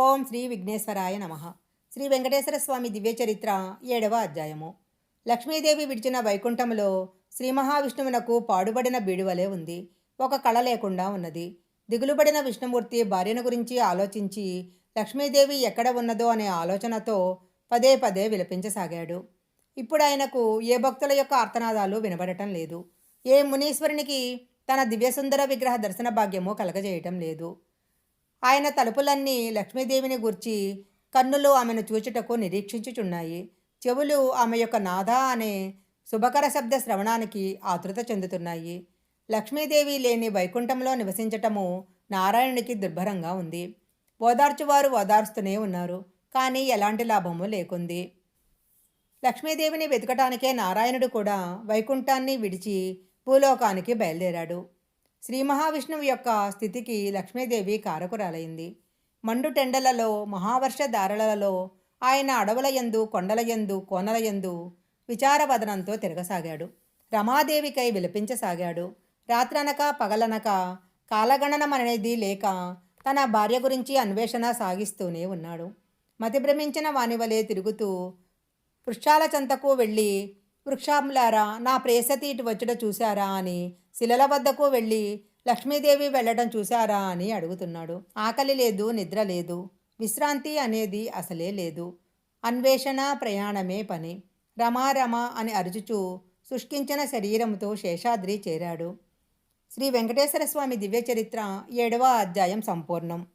ఓం శ్రీ విఘ్నేశ్వరాయ నమ. శ్రీ వెంకటేశ్వర స్వామి దివ్య చరిత్ర ఏడవ అధ్యాయము. లక్ష్మీదేవి విడిచిన వైకుంఠంలో శ్రీ మహావిష్ణువునకు పాడుబడిన బీడువలే ఉంది. ఒక కళ లేకుండా ఉన్నది. దిగులుబడిన విష్ణుమూర్తి భార్యను గురించి ఆలోచించి లక్ష్మీదేవి ఎక్కడ ఉన్నదో అనే ఆలోచనతో పదే పదే విలపించసాగాడు. ఇప్పుడు ఆయనకు ఏ భక్తుల యొక్క ఆర్తనాదాలు వినబడటం లేదు. ఏ మునీశ్వరునికి తన దివ్యసుందర విగ్రహ దర్శన భాగ్యము కలగజేయటం లేదు. ఆయన తలుపులన్నీ లక్ష్మీదేవిని గూర్చి కన్నులు ఆమెను చూచుటకు నిరీక్షించుచున్నాయి. చెవులు ఆమె యొక్క నాథ అనే శుభకర శబ్ద శ్రవణానికి ఆతృత చెందుతున్నాయి. లక్ష్మీదేవి లేని వైకుంఠంలో నివసించటము నారాయణుడికి దుర్భరంగా ఉంది. ఓదార్చువారు ఓదార్స్తూనే ఉన్నారు కానీ ఎలాంటి లాభము లేకుంది. లక్ష్మీదేవిని వెతకటానికే నారాయణుడు కూడా వైకుంఠాన్ని విడిచి భూలోకానికి బయలుదేరాడు. శ్రీ మహావిష్ణువు యొక్క స్థితికి లక్ష్మీదేవి కారకురాలైంది. మండు టెండలలో మహావర్ష దారలలో ఆయన అడవులయందు కొండలయందు కోనలయందు విచారవదనంతో తిరగసాగాడు. రమాదేవికై విలపించసాగాడు. రాత్రనక పగలనక కాలగణనమనేది లేక తన భార్య గురించి అన్వేషణ సాగిస్తూనే ఉన్నాడు. మతిభ్రమించిన వానివలే తిరుగుతూ వృక్షాల చెంతకు వెళ్ళి వృక్షాములారా నా ప్రేసతి ఇటు వచ్చుట చూశారా అని శిలల వద్దకు వెళ్ళి లక్ష్మీదేవి వెళ్ళడం చూశారా అని అడుగుతున్నాడు. ఆకలి లేదు నిద్ర లేదు విశ్రాంతి అనేది అసలే లేదు. అన్వేషణ ప్రయాణమే పని. రమారమ అని అరుచుచూ శుష్కించిన శరీరంతో శేషాద్రి చేరాడు. శ్రీ వెంకటేశ్వర స్వామి దివ్య చరిత్ర ఏడవ అధ్యాయం సంపూర్ణం.